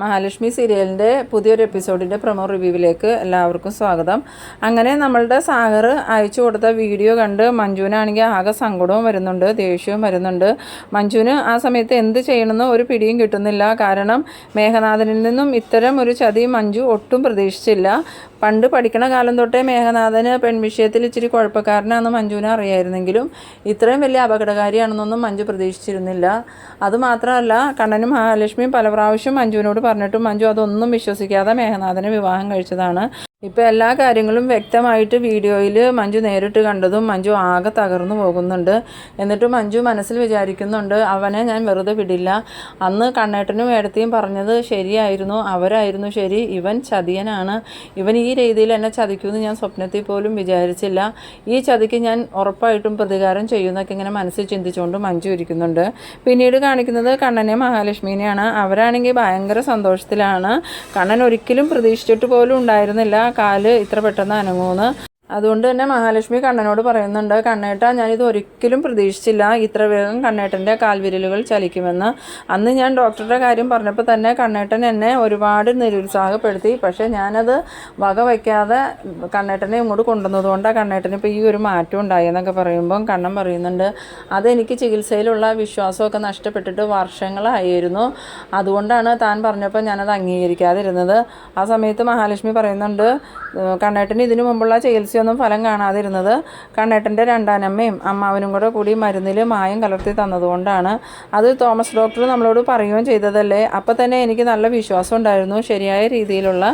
മഹാലക്ഷ്മി സീരിയലിന്റെ പുതിയൊരു എപ്പിസോഡിന്റെ പ്രമോ റിവ്യൂവിലേക്ക് എല്ലാവർക്കും സ്വാഗതം. അങ്ങനെ നമ്മളുടെ സാഗർ അയച്ചു കൊടുത്ത വീഡിയോ കണ്ട് മഞ്ജുവിനാണെങ്കിൽ ആകെ സങ്കടവും വരുന്നുണ്ട് ദേഷ്യവും വരുന്നുണ്ട്. മഞ്ജുവിന് ആ സമയത്ത് എന്ത് ചെയ്യണമെന്ന് ഒരു പിടിയും കിട്ടുന്നില്ല. കാരണം മേഘനാഥനിൽ നിന്നും ഇത്തരം ഒരു ചതി മഞ്ജു ഒട്ടും പ്രതീക്ഷിച്ചില്ല. പണ്ട് പഠിക്കണ കാലം തൊട്ടേ മേഘനാഥന് പെൺവിഷയത്തിൽ ഇച്ചിരി കുഴപ്പക്കാരനാണെന്ന് മഞ്ജുവിനെ അറിയായിരുന്നെങ്കിലും ഇത്രയും വലിയ അപകടകാരിയാണെന്നൊന്നും മഞ്ജു പ്രതീക്ഷിച്ചിരുന്നില്ല. അതുമാത്രമല്ല കണ്ണനും മഹാലക്ഷ്മിയും പല പ്രാവശ്യം മഞ്ജുവിനോട് പറഞ്ഞിട്ടും മഞ്ജു അതൊന്നും വിശ്വസിക്കാതെ മേഘനാഥനെ വിവാഹം കഴിച്ചതാണ്. ഇപ്പോൾ എല്ലാ കാര്യങ്ങളും വ്യക്തമായിട്ട് വീഡിയോയിൽ മഞ്ജു നേരിട്ട് കണ്ടതും മഞ്ജു ആകെ തകർന്നു പോകുന്നുണ്ട്. എന്നിട്ട് മഞ്ജു മനസ്സിൽ വിചാരിക്കുന്നുണ്ട് അവനെ ഞാൻ വെറുതെ വിടില്ല. അന്ന് കണ്ണേട്ടനും എടുത്തിയും പറഞ്ഞത് ശരിയായിരുന്നു അവരായിരുന്നു ശരി. ഇവൻ ചതിയനാണ്. ഇവൻ ഈ രീതിയിൽ എന്നെ ചതിക്കുമെന്ന് ഞാൻ സ്വപ്നത്തിൽ പോലും വിചാരിച്ചില്ല. ഈ ചതിക്ക് ഞാൻ ഉറപ്പായിട്ടും പ്രതികാരം ചെയ്യുന്നൊക്കെ ഇങ്ങനെ മനസ്സിൽ ചിന്തിച്ചുകൊണ്ട് മഞ്ജു ഇരിക്കുന്നുണ്ട്. പിന്നീട് കാണിക്കുന്നത് കണ്ണനെ മഹാലക്ഷ്മിനെയാണ്. അവരാണെങ്കിൽ ഭയങ്കര സന്തോഷത്തിലാണ്. കണ്ണൻ ഒരിക്കലും പ്രതീക്ഷിച്ചിട്ട് പോലും ഉണ്ടായിരുന്നില്ല. കാൽ ഇത്ര പെട്ടെന്ന് അനങ്ങൂന്ന് അതുകൊണ്ട് തന്നെ മഹാലക്ഷ്മി കണ്ണനോട് പറയുന്നുണ്ട് കണ്ണേട്ട ഞാനിത് ഒരിക്കലും പ്രതീക്ഷിച്ചില്ല. ഇത്ര വേഗം കണ്ണേട്ടന്റെ കാൽവിരലുകൾ ചലിക്കുമെന്ന്. അന്ന് ഞാൻ ഡോക്ടറുടെ കാര്യം പറഞ്ഞപ്പോൾ തന്നെ കണ്ണേട്ടൻ എന്നെ ഒരുപാട് നിരുത്സാഹപ്പെടുത്തി. പക്ഷേ ഞാനത് വക വയ്ക്കാതെ കണ്ണേട്ടനെ ഇങ്ങോട്ട് കൊണ്ടുവന്നതുകൊണ്ടാണ് കണ്ണേട്ടന് ഇപ്പോൾ ഈ ഒരു മാറ്റം ഉണ്ടായി എന്നൊക്കെ പറയുമ്പം കണ്ണൻ പറയുന്നുണ്ട് അതെനിക്ക് ചികിത്സയിലുള്ള വിശ്വാസമൊക്കെ നഷ്ടപ്പെട്ടിട്ട് വർഷങ്ങളായിരുന്നു. അതുകൊണ്ടാണ് താൻ പറഞ്ഞപ്പോൾ ഞാനത് അംഗീകരിക്കാതിരുന്നത്. ആ സമയത്ത് മഹാലക്ഷ്മി പറയുന്നുണ്ട് കണ്ണേട്ടന് ഇതിനു മുമ്പുള്ള ചികിത്സയൊന്നും ഫലം കാണാതിരുന്നത്. കണ്ണേട്ടന്റെ രണ്ടാനമ്മയും അമ്മാവനും കൂടെ കൂടി മരുന്നിൽ മായം കലർത്തി തന്നതുകൊണ്ടാണ്. അത് തോമസ് ഡോക്ടർ നമ്മളോട് പറയുകയും ചെയ്തതല്ലേ? അപ്പോൾ തന്നെ എനിക്ക് നല്ല വിശ്വാസം ഉണ്ടായിരുന്നു. ശരിയായ രീതിയിലുള്ള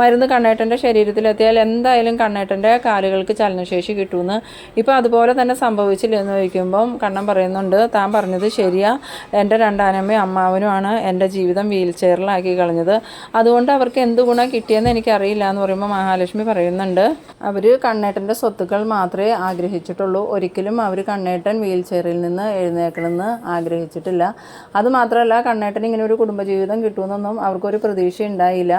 മരുന്ന് കണ്ണേട്ടന്റെ ശരീരത്തിലെത്തിയാൽ എന്തായാലും കണ്ണേട്ടന്റെ കാലുകൾക്ക് ചലനശേഷി കിട്ടുമെന്ന് ഇപ്പോൾ അതുപോലെ തന്നെ സംഭവിച്ചില്ല എന്ന് ചോദിക്കുമ്പം കണ്ണൻ പറയുന്നുണ്ട്. താൻ പറഞ്ഞത് ശരിയാ. എന്റെ രണ്ടാനമ്മയും അമ്മാവനുമാണ് എന്റെ ജീവിതം വീൽ ചെയറിലാക്കി കളഞ്ഞത്. അതുകൊണ്ട് അവർക്ക് എന്ത് ഗുണം കിട്ടിയെന്ന് എനിക്കറിയില്ല എന്ന് പറയുമ്പോൾ മഹാലക്ഷ്മി പറയുന്നുണ്ട്. അവർ കണ്ണേട്ടന്റെ സ്വത്തുക്കൾ മാത്രമേ ആഗ്രഹിച്ചിട്ടുള്ളൂ. ഒരിക്കലും അവർ കണ്ണേട്ടൻ വീൽ ചെയറിൽ നിന്ന് എഴുന്നേക്കണമെന്ന് ആഗ്രഹിച്ചിട്ടില്ല. അതുമാത്രമല്ല കണ്ണേട്ടൻ ഇങ്ങനെ ഒരു കുടുംബജീവിതം കിട്ടുമെന്നൊന്നും അവർക്കൊരു പ്രതീക്ഷ ഉണ്ടായില്ല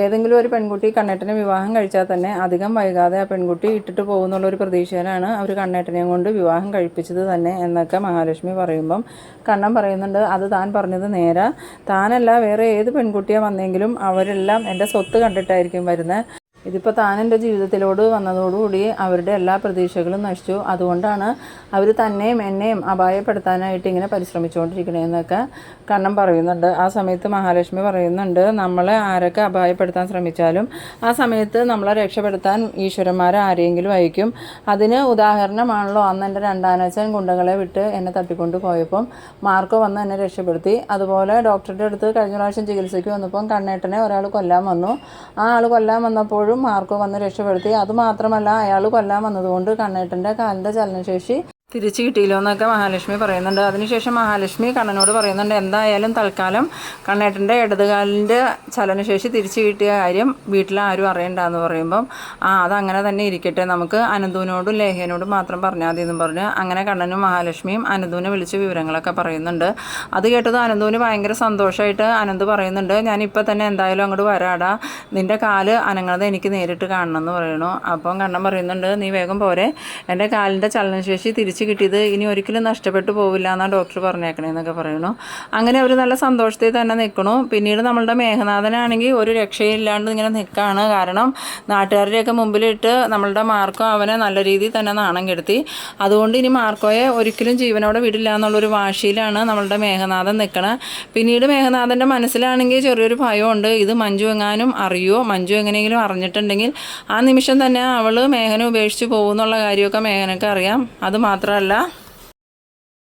ഏതെങ്കിലും ഒരു പെൺകുട്ടി കണ്ണേട്ടനെ വിവാഹം കഴിച്ചാൽ തന്നെ അധികം വൈകാതെ ആ പെൺകുട്ടി ഇട്ടിട്ട് പോകുന്നുള്ള ഒരു പ്രതീക്ഷയിലാണ് അവർ കണ്ണേട്ടനെയും കൊണ്ട് വിവാഹം കഴിപ്പിച്ചത് തന്നെ എന്നൊക്കെ മഹാലക്ഷ്മി പറയുമ്പം കണ്ണൻ പറയുന്നുണ്ട്. അത് താൻ പറഞ്ഞത് നേരെ. താനല്ല വേറെ ഏത് പെൺകുട്ടിയാണ് വന്നെങ്കിലും അവരെല്ലാം എന്റെ സ്വത്ത് കണ്ടിട്ടായിരിക്കും വരുന്നത്. ഇതിപ്പോൾ താൻ എന്റെ ജീവിതത്തിലോട് വന്നതോടുകൂടി അവരുടെ എല്ലാ പ്രതീക്ഷകളും നശിച്ചു. അതുകൊണ്ടാണ് അവർ തന്നെയും എന്നെയും അപായപ്പെടുത്താനായിട്ട് ഇങ്ങനെ പരിശ്രമിച്ചുകൊണ്ടിരിക്കണേന്നൊക്കെ കണ്ണം പറയുന്നുണ്ട്. ആ സമയത്ത് മഹാലക്ഷ്മി പറയുന്നുണ്ട് നമ്മളെ ആരൊക്കെ അപായപ്പെടുത്താൻ ശ്രമിച്ചാലും ആ സമയത്ത് നമ്മളെ രക്ഷപ്പെടുത്താൻ ഈശ്വരന്മാരെ ആരെങ്കിലും അയക്കും. അതിന് ഉദാഹരണമാണല്ലോ അന്ന് എന്റെ രണ്ടാനച്ഛൻ ഗുണ്ടകളെ വിട്ട് എന്നെ തട്ടിക്കൊണ്ട് പോയപ്പം മാർക്കോ വന്ന് എന്നെ രക്ഷപ്പെടുത്തി. അതുപോലെ ഡോക്ടറുടെ അടുത്ത് കഴിഞ്ഞ പ്രാവശ്യം ചികിത്സയ്ക്ക് വന്നപ്പം കണ്ണേട്ടനെ ഒരാൾ കൊല്ലാൻ വന്നു. ആ ആൾ കൊല്ലാൻ വന്നപ്പോഴും മാർക്കോ വന്ന് രക്ഷപ്പെടുത്തി. അതുമാത്രമല്ല അയാൾ കൊല്ലാൻ വന്നതുകൊണ്ട് കണ്ണേട്ടന്റെ കാലിന്റെ ചലനശേഷി തിരിച്ചു കിട്ടിയില്ലോ എന്നൊക്കെ മഹാലക്ഷ്മി പറയുന്നുണ്ട്. അതിനുശേഷം മഹാലക്ഷ്മി കണ്ണനോട് പറയുന്നുണ്ട് എന്തായാലും തൽക്കാലം കണ്ണേട്ടന്റെ ഇടതുകാലിന്റെ ചലനശേഷി തിരിച്ചു കിട്ടിയ കാര്യം വീട്ടിൽ ആരും അറിയണ്ടെന്ന് പറയുമ്പം ആ അതങ്ങനെ തന്നെ ഇരിക്കട്ടെ. നമുക്ക് അനന്തുവിനോടും ലേഹ്യനോടും മാത്രം പറഞ്ഞാൽ മതി എന്നും പറഞ്ഞ് അങ്ങനെ കണ്ണനും മഹാലക്ഷ്മിയും അനന്തുവിനെ വിളിച്ച് വിവരങ്ങളൊക്കെ പറയുന്നുണ്ട്. അത് കേട്ടത് അനന്തുവിന് ഭയങ്കര സന്തോഷമായിട്ട് അനന്ത് പറയുന്നുണ്ട് ഞാനിപ്പോൾ തന്നെ എന്തായാലും അങ്ങോട്ട് വരാടാ. നിന്റെ കാൽ അനങ്ങണത് എനിക്ക് നേരിട്ട് കാണണം എന്ന് പറയണു അപ്പം കണ്ണൻ പറയുന്നുണ്ട് നീ വേഗം പോരെ. എന്റെ കാലിന്റെ ചലനശേഷി തിരിച്ച് കിട്ടിയത് ഇനി ഒരിക്കലും നഷ്ടപ്പെട്ടു പോവില്ല എന്നാണ് ഡോക്ടർ പറഞ്ഞേക്കണേന്നൊക്കെ പറയണു അങ്ങനെ അവർ നല്ല സന്തോഷത്തിൽ തന്നെ നിൽക്കണു പിന്നീട് നമ്മളുടെ മേഘനാഥനാണെങ്കിൽ ഒരു രക്ഷയില്ലാണ്ട് ഇങ്ങനെ നിൽക്കുകയാണ് കാരണം നാട്ടുകാരുടെയൊക്കെ മുമ്പിലിട്ട് നമ്മളുടെ മാർക്കോ അവനെ നല്ല രീതിയിൽ തന്നെ നാണം കെടുത്തി. അതുകൊണ്ട് ഇനി മാർക്കോയെ ഒരിക്കലും ജീവനോടെ വിടില്ല എന്നുള്ളൊരു വാശിയിലാണ് നമ്മളുടെ മേഘനാഥൻ നിൽക്കണത് പിന്നീട് മേഘനാഥന്റെ മനസ്സിലാണെങ്കിൽ ചെറിയൊരു ഭയമുണ്ട്. ഇത് മഞ്ജു എങ്ങാനും അറിയുമോ മഞ്ജു എങ്ങനെയെങ്കിലും അറിഞ്ഞിട്ടുണ്ടെങ്കിൽ ആ നിമിഷം തന്നെ അവൾ മേഘനെ ഉപേക്ഷിച്ച് പോകുന്നുള്ള കാര്യമൊക്കെ മേഘനക്ക് അറിയാം. അത് മാത്രമല്ല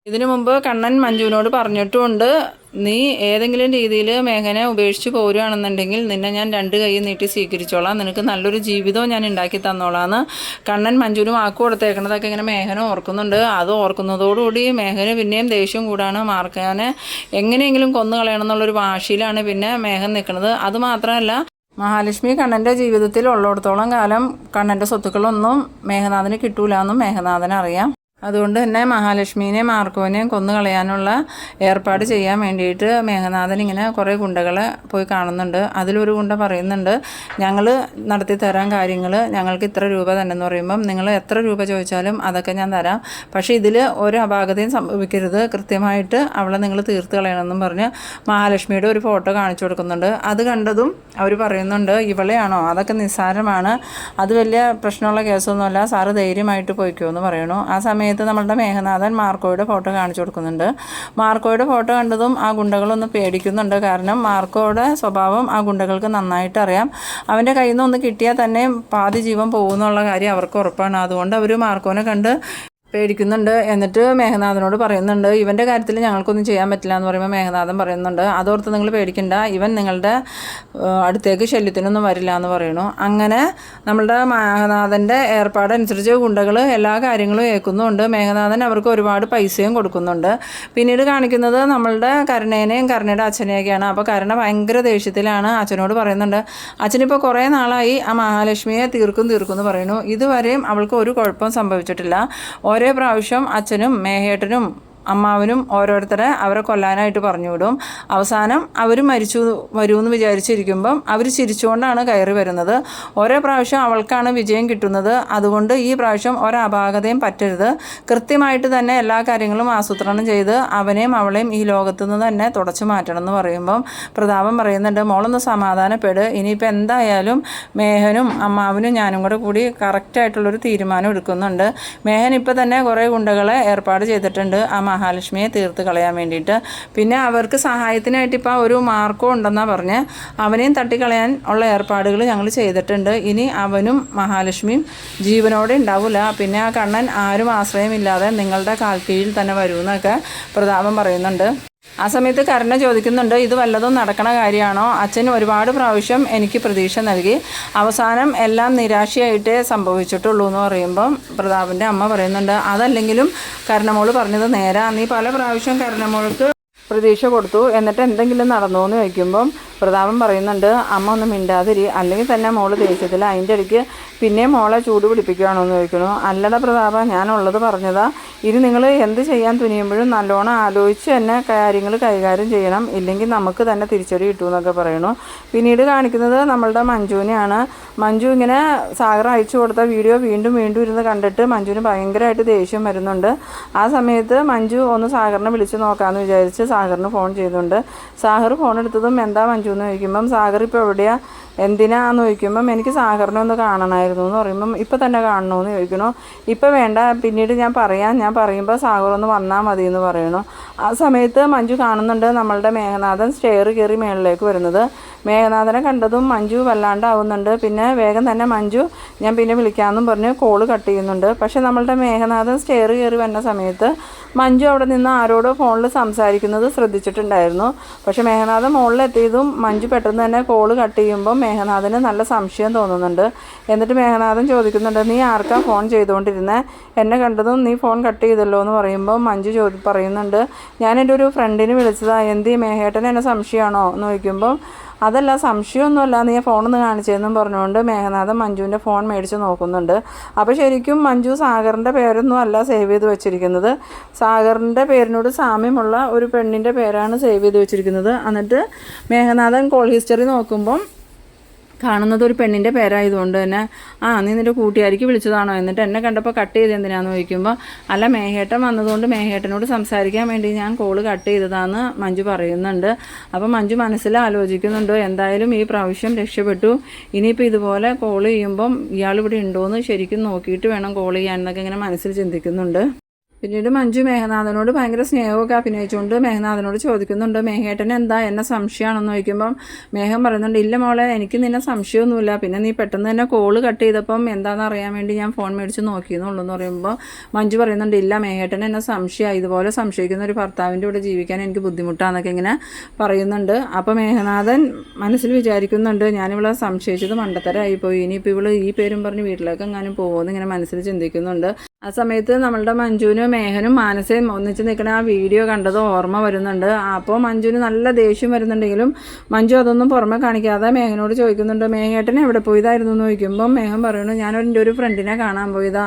ഇതിനു മുമ്പ് കണ്ണൻ മഞ്ജുവിനോട് പറഞ്ഞിട്ടുമുണ്ട് നീ ഏതെങ്കിലും രീതിയിൽ മേഘനെ ഉപേക്ഷിച്ച് പോരുകയാണെന്നുണ്ടെങ്കിൽ നിന്നെ ഞാൻ രണ്ട് കൈ നീട്ടി സ്വീകരിച്ചോളാം. നിനക്ക് നല്ലൊരു ജീവിതവും ഞാൻ ഉണ്ടാക്കി തന്നോളാന്ന് കണ്ണൻ മഞ്ജുവിന് വാക്ക് കൊടുത്തേക്കണതൊക്കെ ഇങ്ങനെ മേഘന ഓർക്കുന്നുണ്ട്. അത് ഓർക്കുന്നതോടുകൂടി മേഘന് പിന്നെയും ദേഷ്യം കൂടാണ്. മാർക്കാനെ എങ്ങനെയെങ്കിലും കൊന്നു കളയണം എന്നുള്ളൊരു വാശിയിലാണ് പിന്നെ മേഘൻ നിൽക്കുന്നത്. അത് മാത്രമല്ല മഹാലക്ഷ്മി കണ്ണന്റെ ജീവിതത്തിൽ ഉള്ളിടത്തോളം കാലം കണ്ണന്റെ സ്വത്തുക്കളൊന്നും മേഘനാഥന് കിട്ടൂല എന്നും അറിയാം അതുകൊണ്ട് തന്നെ മഹാലക്ഷ്മീനെയും മാർക്കോനെയും കൊന്നുകളയാനുള്ള ഏർപ്പാട് ചെയ്യാൻ വേണ്ടിയിട്ട് മേഘനാഥൻ ഇങ്ങനെ കുറേ ഗുണ്ടകളെ പോയി കാണുന്നുണ്ട്. അതിലൊരു ഗുണ്ട പറയുന്നുണ്ട് ഞങ്ങൾ നടത്തി തരാൻ കാര്യങ്ങൾ ഞങ്ങൾക്ക് ഇത്ര രൂപ തന്നെ എന്ന് പറയുമ്പം നിങ്ങൾ എത്ര രൂപ ചോദിച്ചാലും അതൊക്കെ ഞാൻ തരാം. പക്ഷേ ഇതിൽ ഒരു അപാകതയും സംഭവിക്കരുത്. കൃത്യമായിട്ട് അവളെ നിങ്ങൾ തീർത്ത് കളയണമെന്നും പറഞ്ഞ് മഹാലക്ഷ്മിയുടെ ഒരു ഫോട്ടോ കാണിച്ചു കൊടുക്കുന്നുണ്ട്. അത് കണ്ടതും അവർ പറയുന്നുണ്ട് ഇവളെയാണോ? അതൊക്കെ നിസ്സാരമാണ്. അത് വലിയ പ്രശ്നമുള്ള കേസൊന്നുമല്ല. സാറ് ധൈര്യമായിട്ട് പോയിക്കോ എന്ന് പറയണു ആ സമയത്ത് നമ്മളുടെ മേഘനാഥൻ മാർക്കോയുടെ ഫോട്ടോ കാണിച്ചു കൊടുക്കുന്നുണ്ട്. മാർക്കോയുടെ ഫോട്ടോ കണ്ടതും ആ ഗുണ്ടകളൊന്ന് പേടിക്കുന്നുണ്ട്. കാരണം മാർക്കോയുടെ സ്വഭാവം ആ ഗുണ്ടകൾക്ക് നന്നായിട്ട് അറിയാം. അവന്റെ കയ്യിൽ നിന്ന് ഒന്ന് കിട്ടിയാൽ തന്നെ പാതി ജീവൻ പോകുന്നുള്ള കാര്യം അവർക്ക് ഉറപ്പാണ്. അതുകൊണ്ട് അവർ മാർക്കോനെ കണ്ട് പേടിക്കുന്നുണ്ട്. എന്നിട്ട് മേഘനാഥനോട് പറയുന്നുണ്ട് ഇവന്റെ കാര്യത്തിൽ ഞങ്ങൾക്കൊന്നും ചെയ്യാൻ പറ്റില്ല എന്ന് പറയുമ്പോൾ മേഘനാഥൻ പറയുന്നുണ്ട് അതോർത്ത് നിങ്ങൾ പേടിക്കണ്ട ഇവൻ നിങ്ങളുടെ അടുത്തേക്ക് ശല്യത്തിനൊന്നും വരില്ല എന്ന് പറയുന്നു. അങ്ങനെ നമ്മളുടെ മേഘനാഥന്റെ ഏർപ്പാടനുസരിച്ച് ഗുണ്ടകൾ എല്ലാ കാര്യങ്ങളും ഏൽക്കുന്നുണ്ട്. മേഘനാഥൻ അവർക്ക് ഒരുപാട് പൈസയും കൊടുക്കുന്നുണ്ട്. പിന്നീട് കാണിക്കുന്നത് നമ്മളുടെ കരുണേനെയും കരുണയുടെ അച്ഛനെയൊക്കെയാണ്. അപ്പോൾ കരുണ ഭയങ്കര ദേഷ്യത്തിലാണ് അച്ഛനോട് പറയുന്നുണ്ട് അച്ഛനിപ്പോൾ കുറേ നാളായി ആ മഹാലക്ഷ്മിയെ തീർക്കും തീർക്കും എന്ന് പറയുന്നു. ഇതുവരെയും അവൾക്ക് ഒരു കുഴപ്പം സംഭവിച്ചിട്ടില്ല. ഓരോ പ്രാവശ്യം അച്ഛനും മേഹേട്ടനും അമ്മാവനും ഓരോരുത്തരെ അവരെ കൊല്ലാനായിട്ട് പറഞ്ഞു വിടും അവസാനം അവർ മരിച്ചു വരുമെന്ന് വിചാരിച്ചിരിക്കുമ്പം അവർ ചിരിച്ചുകൊണ്ടാണ് കയറി വരുന്നത്. ഓരോ പ്രാവശ്യം അവൾക്കാണ് വിജയം കിട്ടുന്നത്. അതുകൊണ്ട് ഈ പ്രാവശ്യം ഒരപാകതയും പറ്റരുത്. കൃത്യമായിട്ട് തന്നെ എല്ലാ കാര്യങ്ങളും ആസൂത്രണം ചെയ്ത് അവനെയും അവളെയും ഈ ലോകത്തു നിന്ന് തന്നെ തുടച്ചു മാറ്റണം എന്ന് പറയുമ്പം പ്രതാപം പറയുന്നുണ്ട് മോളൊന്ന് സമാധാനപ്പെട്. ഇനിയിപ്പോൾ എന്തായാലും മേഹനും അമ്മാവനും ഞാനും കൂടെ കൂടി കറക്റ്റായിട്ടുള്ളൊരു തീരുമാനം എടുക്കുന്നുണ്ട്. മേഹൻ ഇപ്പോൾ തന്നെ കുറേ ഗുണ്ടകളെ ഏർപ്പാട് ചെയ്തിട്ടുണ്ട്. ആ മഹാലക്ഷ്മിയെ തീർത്ത് കളയാൻ വേണ്ടിയിട്ട്. പിന്നെ അവർക്ക് സഹായത്തിനായിട്ട് ഇപ്പോൾ ഒരു മാർക്കോ ഉണ്ടെന്നാണ് പറഞ്ഞ്. അവനെയും തട്ടിക്കളയാൻ ഉള്ള ഏർപ്പാടുകൾ ഞങ്ങൾ ചെയ്തിട്ടുണ്ട്. ഇനി അവനും മഹാലക്ഷ്മിയും ജീവനോടെ ഉണ്ടാവില്ല പിന്നെ ആ കണ്ണൻ ആരും ആശ്രയമില്ലാതെ നിങ്ങളുടെ കാൽക്കീഴിൽ തന്നെ വരുമെന്നൊക്കെ പ്രതാപം പറയുന്നുണ്ട്. ആ സമയത്ത് കരുണ ചോദിക്കുന്നുണ്ട് ഇത് വല്ലതും നടക്കണ കാര്യമാണോ? അച്ഛൻ ഒരുപാട് പ്രാവശ്യം എനിക്ക് പ്രതീക്ഷ നൽകി. അവസാനം എല്ലാം നിരാശയായിട്ടേ സംഭവിച്ചിട്ടുള്ളൂ എന്ന് പറയുമ്പം പ്രതാപിന്റെ അമ്മ പറയുന്നുണ്ട് അതല്ലെങ്കിലും കരുണമോൾ പറഞ്ഞത് നേരാ. നീ പല പ്രാവശ്യം കരുണമോൾക്ക് പ്രതീക്ഷ കൊടുത്തു. എന്നിട്ട് എന്തെങ്കിലും നടന്നു എന്ന് ചോദിക്കുമ്പം പ്രതാപൻ പറയുന്നുണ്ട് അമ്മ ഒന്ന് മിണ്ടാതിരി അല്ലെങ്കിൽ തന്നെ മോൾ ദേഷ്യത്തില്ല അതിന്റെ ഇടയ്ക്ക് പിന്നെയും മോളെ ചൂട് പിടിപ്പിക്കുകയാണോ എന്ന് ചോദിക്കണു അല്ലട പ്രതാപ ഞാനുള്ളത് പറഞ്ഞതാ. ഇനി നിങ്ങൾ എന്ത് ചെയ്യാൻ തുനിയുമ്പോഴും നല്ലോണം ആലോചിച്ച് തന്നെ കാര്യങ്ങൾ കൈകാര്യം ചെയ്യണം. ഇല്ലെങ്കിൽ നമുക്ക് തന്നെ തിരിച്ചടി കിട്ടും എന്നൊക്കെ പിന്നീട് കാണിക്കുന്നത് നമ്മളുടെ മഞ്ജുവിനെയാണ്. മഞ്ജു ഇങ്ങനെ സാഗർ അയച്ചു കൊടുത്ത വീഡിയോ വീണ്ടും വീണ്ടും ഇരുന്ന് കണ്ടിട്ട് മഞ്ജുവിന് ഭയങ്കരമായിട്ട് ദേഷ്യം വരുന്നുണ്ട്. ആ സമയത്ത് മഞ്ജു ഒന്ന് സാഗറിനെ വിളിച്ച് നോക്കാമെന്ന് വിചാരിച്ച് സാഗറിന് ഫോൺ ചെയ്തുകൊണ്ട് സാഗർ ഫോൺ എടുത്തതും എന്താ മഞ്ജു? എന്ന് ചോദിക്കുമ്പം സാഗർ ഇപ്പോൾ എവിടെയാ? എന്തിനാന്ന് ചോദിക്കുമ്പം എനിക്ക് സാഗറിനെ ഒന്ന് കാണണമായിരുന്നു എന്ന് പറയുമ്പം ഇപ്പം തന്നെ കാണണമെന്ന് ചോദിക്കണോ ഇപ്പം വേണ്ട പിന്നീട് ഞാൻ പറയാം. ഞാൻ പറയുമ്പോൾ സാഗർ ഒന്ന് വന്നാൽ മതി എന്ന് പറയണു ആ സമയത്ത് മഞ്ജു കാണുന്നുണ്ട് നമ്മളുടെ മേഘനാഥൻ സ്റ്റെയർ കയറി മേളിലേക്ക് വരുന്നത്. മേഘനാഥനെ കണ്ടതും മഞ്ജു വല്ലാണ്ടാവുന്നുണ്ട്. പിന്നെ വേഗം തന്നെ മഞ്ജു ഞാൻ പിന്നെ വിളിക്കാമെന്നും പറഞ്ഞ് കോൾ കട്ട് ചെയ്യുന്നുണ്ട്. പക്ഷെ നമ്മളുടെ മേഘനാഥൻ സ്റ്റെയർ കയറി വന്ന സമയത്ത് മഞ്ജു അവിടെ നിന്ന് ആരോടോ ഫോണിൽ സംസാരിക്കുന്നത് ശ്രദ്ധിച്ചിട്ടുണ്ടായിരുന്നു. പക്ഷേ മേഘനാഥൻ മുകളിലെത്തിയതും മഞ്ജു പെട്ടെന്ന് തന്നെ കോൾ കട്ട് ചെയ്യുമ്പോൾ മേഘനാഥന് നല്ല സംശയം തോന്നുന്നുണ്ട്. എന്നിട്ട് മേഘനാഥൻ ചോദിക്കുന്നുണ്ട് നീ ആർക്കാ ഫോൺ ചെയ്തുകൊണ്ടിരുന്നത് എന്നെ കണ്ടതും നീ ഫോൺ കട്ട് ചെയ്തല്ലോ എന്ന് പറയുമ്പോൾ മഞ്ജു ചോദി പറയുന്നുണ്ട് ഞാൻ എന്റെ ഒരു ഫ്രണ്ടിന് വിളിച്ചതാണ് എന്ത് മേഘേട്ടൻ എന്നെ സംശയമാണോ? എന്ന് ചോദിക്കുമ്പോൾ അതല്ല സംശയമൊന്നുമല്ല. നീ ഫോണൊന്ന് കാണിച്ചതെന്നും പറഞ്ഞുകൊണ്ട് മേഘനാഥൻ മഞ്ജുവിന്റെ ഫോൺ മേടിച്ച് നോക്കുന്നുണ്ട്. അപ്പോൾ ശരിക്കും മഞ്ജു സാഗറിന്റെ പേരൊന്നും അല്ല സേവ് ചെയ്ത് വെച്ചിരിക്കുന്നത്. സാഗറിന്റെ പേരിനോട് സാമ്യമുള്ള ഒരു പെണ്ണിന്റെ പേരാണ് സേവ് ചെയ്ത് വെച്ചിരിക്കുന്നത്. എന്നിട്ട് മേഘനാഥൻ കോൾ ഹിസ്റ്ററി നോക്കുമ്പം കാണുന്നത് ഒരു പെണ്ണിന്റെ പേരായതുകൊണ്ട് തന്നെ ആ നീ നിന്റെ കൂട്ടുകാരിക്ക് വിളിച്ചതാണോ? എന്നിട്ട് എന്നെ കണ്ടപ്പോൾ കട്ട് ചെയ്ത് എന്തിനാന്ന് ചോദിക്കുമ്പോൾ അല്ല മേഹേട്ടൻ വന്നതുകൊണ്ട് മേഹേട്ടനോട് സംസാരിക്കാൻ വേണ്ടി ഞാൻ കോൾ കട്ട് ചെയ്തതാന്ന് മഞ്ജു പറയുന്നുണ്ട്. അപ്പം മഞ്ജു മനസ്സിൽ ആലോചിക്കുന്നുണ്ട് എന്തായാലും ഈ പ്രാവശ്യം രക്ഷപ്പെട്ടു. ഇനിയിപ്പോൾ ഇതുപോലെ കോൾ ചെയ്യുമ്പം ഇയാൾ ഇവിടെ ഉണ്ടോയെന്ന് ശരിക്കും നോക്കിയിട്ട് വേണം കോൾ ചെയ്യാൻ എന്നൊക്കെ ഇങ്ങനെ മനസ്സിൽ ചിന്തിക്കുന്നുണ്ട്. പിന്നീട് മഞ്ജു മേഘനാഥനോട് ഭയങ്കര സ്നേഹമൊക്കെ അഭിനയിച്ചുകൊണ്ട് മേഘനാഥനോട് ചോദിക്കുന്നുണ്ട് മേഘേട്ടൻ എന്താ? എന്നെ സംശയമാണെന്ന് ചോദിക്കുമ്പം മേഘം പറയുന്നുണ്ട് ഇല്ല മോളെ എനിക്ക് നിന്നെ സംശയമൊന്നുമില്ല. പിന്നെ നീ പെട്ടെന്ന് തന്നെ കോൾ കട്ട് ചെയ്തപ്പം എന്താണെന്ന് അറിയാൻ വേണ്ടി ഞാൻ ഫോൺ മേടിച്ച് നോക്കിയെന്നുള്ളൂ എന്ന് പറയുമ്പോൾ മഞ്ജു പറയുന്നുണ്ട് ഇല്ല മേഘേട്ടൻ എന്നെ സംശയമായി. ഇതുപോലെ സംശയിക്കുന്ന ഒരു ഭർത്താവിന്റെ കൂടെ ജീവിക്കാൻ എനിക്ക് ബുദ്ധിമുട്ടാണെന്നൊക്കെ ഇങ്ങനെ പറയുന്നുണ്ട്. അപ്പോൾ മേഘനാഥൻ മനസ്സിൽ വിചാരിക്കുന്നുണ്ട് ഞാനിവിടെ സംശയിച്ചത് മണ്ടത്തരമായി പോയി ഇനിയിപ്പോൾ ഇവൾ ഈ പേരും പറഞ്ഞ് വീട്ടിലേക്ക് എങ്ങാനും പോകുമെന്ന് ഇങ്ങനെ മനസ്സിൽ ചിന്തിക്കുന്നുണ്ട്. ആ സമയത്ത് നമ്മളുടെ മഞ്ജുവിനും മേഹനും മാനസയും ഒന്നിച്ച് നിൽക്കുന്ന ആ വീഡിയോ കണ്ടത് ഓർമ്മ വരുന്നുണ്ട്. അപ്പോൾ മഞ്ജുവിന് നല്ല ദേഷ്യം വരുന്നുണ്ടെങ്കിലും മഞ്ജു അതൊന്നും പുറമെ കാണിക്കാതെ മേഹനോട് ചോദിക്കുന്നുണ്ട് മേഹേട്ടനെ എവിടെ പോയതായിരുന്നു? എന്ന് ചോദിക്കുമ്പോൾ മേഘൻ പറയുന്നു ഞാൻ എന്റെ ഒരു ഫ്രണ്ടിനെ കാണാൻ പോയതാ.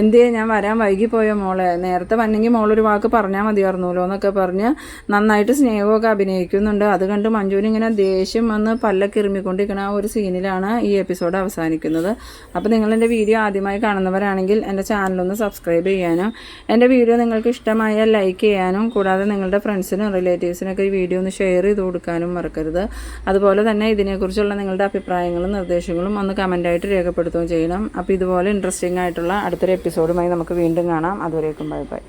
എന്തേ ഞാൻ വരാൻ വൈകി പോയ മോളെ? നേരത്തെ വന്നെങ്കിൽ മോളൊരു വാക്ക് പറഞ്ഞാൽ മതിയായിരുന്നല്ലോ എന്നൊക്കെ പറഞ്ഞ് നന്നായിട്ട് സ്നേഹമൊക്കെ അഭിനയിക്കുന്നുണ്ട്. അത് കണ്ട് മഞ്ജുവിന് ഇങ്ങനെ ദേഷ്യം വന്ന് പല്ലൊക്കെ ഇറുമിക്കൊണ്ടിരിക്കുന്ന ആ ഒരു സീനിലാണ് ഈ എപ്പിസോഡ് അവസാനിക്കുന്നത്. അപ്പോൾ നിങ്ങളെന്റെ വീഡിയോ ആദ്യമായി കാണുന്നവരാണെങ്കിൽ എന്റെ ചാനലൊന്ന് സബ്സ്ക്രൈബ് ചെയ്യാനും എന്റെ വീഡിയോ നിങ്ങൾക്ക് ഇഷ്ടമായാൽ ലൈക്ക് ചെയ്യാനും കൂടാതെ നിങ്ങളുടെ ഫ്രണ്ട്സിനും റിലേറ്റീവ്സിനൊക്കെ ഈ വീഡിയോ ഒന്ന് ഷെയർ ചെയ്ത് കൊടുക്കാനും മറക്കരുത്. അതുപോലെ തന്നെ ഇതിനെക്കുറിച്ചുള്ള നിങ്ങളുടെ അഭിപ്രായങ്ങളും നിർദ്ദേശങ്ങളും ഒന്ന് കമന്റായിട്ട് രേഖപ്പെടുത്തുകയും ചെയ്യണം. അപ്പോൾ ഇതുപോലെ ഇൻട്രസ്റ്റിംഗ് ആയിട്ടുള്ള അടുത്തൊരു എപ്പിസോഡുമായി നമുക്ക് വീണ്ടും കാണാം. അതുവരേക്കും ബൈ ബൈ